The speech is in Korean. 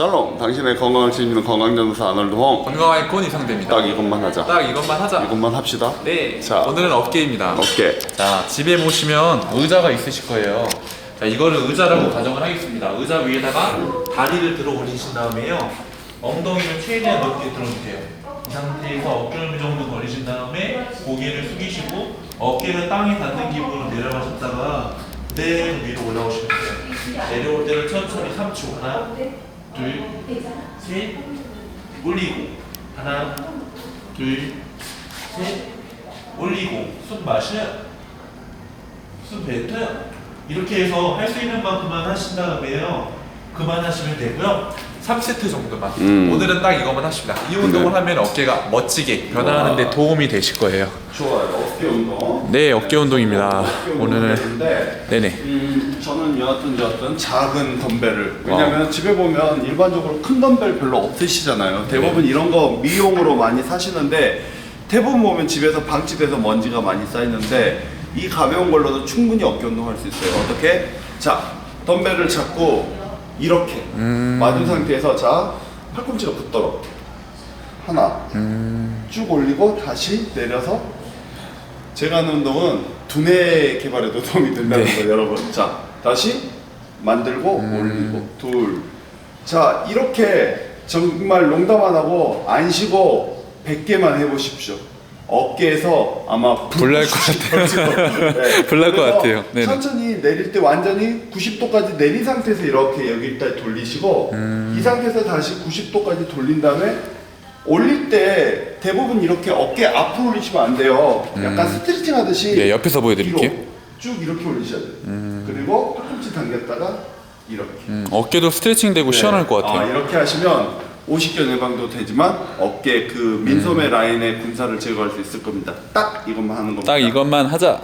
샬롬, 당신의 건강을 책임지는 건강전도사 아놀드 홍. 건강한 건 이상됩니다. 딱 이것만 하자. 딱 이것만 하자. 이것만 합시다. 네. 자. 오늘은 어깨입니다. 어깨. 자, 집에 보시면 의자가 있으실 거예요. 자, 이거를 의자라고 가정을 하겠습니다. 의자 위에다가 다리를 들어 올리신 다음에요. 엉덩이를 최대한 넓게 들어주세요. 이 상태에서 어깨를 정도 벌리신 다음에 고개를 숙이시고 어깨를 땅에 닿는 기분으로 내려가셨다가 그대로 위로 올라오시면 돼요. 내려올 때는 천천히 3초. 하나, 둘, 셋, 올리고. 하나, 둘, 셋, 올리고. 숨 마셔요. 숨 뱉어요. 이렇게 해서 할 수 있는 만큼만 하신 다음에요. 그만하시면 되고요. 3세트 정도만. 음. 오늘은 딱 이거만 하십니다. 이 운동을 네. 하면 어깨가 멋지게 변화하는데 와. 도움이 되실 거예요. 좋아요. 어깨 운동. 네, 어깨 운동입니다. 어깨 오늘은 네네. 음, 저는 여하튼 여하튼 작은 덤벨을 왜냐면 집에 보면 일반적으로 큰 덤벨 별로 없으시잖아요. 대부분 이런 거 미용으로 많이 사시는데 대부분 보면 집에서 방치돼서 먼지가 많이 쌓이는데 이 가벼운 걸로도 충분히 어깨 운동할 수 있어요. 어떻게? 자, 덤벨을 잡고 이렇게 맞은 상태에서 자 팔꿈치가 붙도록 하나 쭉 올리고 다시 내려서 제가 하는 운동은 두뇌 개발에도 도움이 된다는 네. 거 여러분. 자, 다시 만들고 올리고 둘. 자, 이렇게 정말 농담 안 하고 안 쉬고 100개만 해 보십시오. 어깨에서 아마 불날 것 같아요. 불날 것 같아요. 네네. 천천히 내릴 때 완전히 90도까지 내린 상태에서 이렇게 여기다 돌리시고 음. 이 상태에서 다시 90도까지 돌린 다음에 올릴 때 대부분 이렇게 어깨 앞으로 올리시면 안 돼요. 약간 스트레칭 하듯이 음. 네, 옆에서 보여드릴게요. 뒤로 쭉 이렇게 올리셔야 돼요. 그리고 팔꿈치 당겼다가 이렇게. 음, 어깨도 스트레칭 되고 시원할 것 아, 같아요. 이렇게 하시면 오십견 예방도 되지만 어깨 그 민소매 라인의 군살을 제거할 수 있을 겁니다. 딱 이것만 하는 겁니다. 딱 이것만 하자.